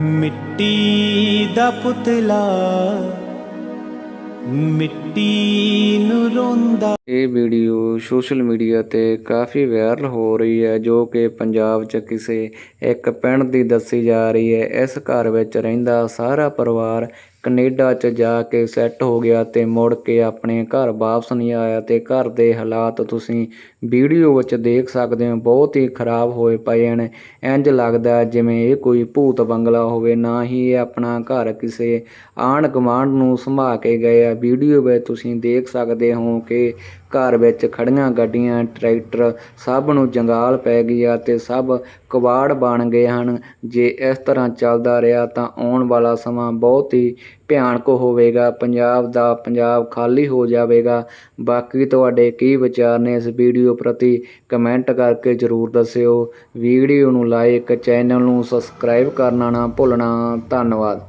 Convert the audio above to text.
ਮਿੱਟੀ ਦਾ ਪੁਤਲਾ ਮਿੱਟੀ ਨੂੰ ਰੋਂਦਾ ਇਹ ਵੀਡੀਓ ਸੋਸ਼ਲ ਮੀਡੀਆ ਤੇ ਕਾਫੀ ਵਾਇਰਲ ਹੋ ਰਹੀ ਹੈ, ਜੋ ਕਿ ਪੰਜਾਬ 'ਚ ਕਿਸੇ ਇੱਕ ਪਿੰਡ ਦੀ ਦੱਸੀ ਜਾ ਰਹੀ ਹੈ। ਇਸ ਘਰ ਵਿੱਚ ਰਹਿੰਦਾ ਸਾਰਾ ਪਰਿਵਾਰ ਕੈਨੇਡਾ 'ਚ ਜਾ ਕੇ ਸੈੱਟ ਹੋ ਗਿਆ ਤੇ ਮੁੜ ਕੇ ਆਪਣੇ ਘਰ ਵਾਪਸ ਨਹੀਂ ਆਇਆ ਤੇ ਘਰ ਦੇ ਹਾਲਾਤ ਤੁਸੀਂ ਵੀਡੀਓ ਵਿੱਚ ਦੇਖ ਸਕਦੇ ਹੋ, ਬਹੁਤ ਹੀ ਖਰਾਬ ਹੋਏ ਪਏ ਨੇ ਇੰਜ ਲੱਗਦਾ ਜਿਵੇਂ ਇਹ ਕੋਈ ਭੂਤ ਬੰਗਲਾ ਹੋਵੇ, ਨਾ ਹੀ ਇਹ ਆਪਣਾ ਘਰ ਕਿਸੇ ਆਂਢ ਗੁਆਂਢ ਨੂੰ ਸਮਾ ਕੇ ਗਏ ਆ। ਵੀਡੀਓ ਵਿੱਚ ਤੁਸੀਂ ਦੇਖ ਸਕਦੇ ਹੋ ਕਿ ਘਰ ਵਿੱਚ ਖੜੀਆਂ ਗੱਡੀਆਂ, ਟਰੈਕਟਰ ਸਭ ਨੂੰ ਜੰਗਾਲ ਪੈ ਗਈ ਆ ਤੇ ਸਭ ਕਬਾੜ ਬਣ ਗਏ ਹਨ। ਜੇ ਇਸ ਤਰ੍ਹਾਂ ਚੱਲਦਾ ਰਿਹਾ ਤਾਂ ਆਉਣ ਵਾਲਾ ਸਮਾਂ ਬਹੁਤ ਹੀ ਭਿਆਨਕ ਹੋਵੇਗਾ। ਪੰਜਾਬ ਦਾ ਪੰਜਾਬ ਖਾਲੀ ਹੋ ਜਾਵੇਗਾ। ਬਾਕੀ ਤੁਹਾਡੇ ਕੀ ਵਿਚਾਰ ਨੇ ਇਸ ਵੀਡੀਓ ਪ੍ਰਤੀ ਕਮੈਂਟ ਕਰਕੇ ਜਰੂਰ ਦੱਸਿਓ। ਵੀਡੀਓ ਨੂੰ ਲਾਈਕ, ਚੈਨਲ ਨੂੰ ਸਬਸਕ੍ਰਾਈਬ ਕਰਨਾ ਨਾ ਭੁੱਲਣਾ। ਧੰਨਵਾਦ।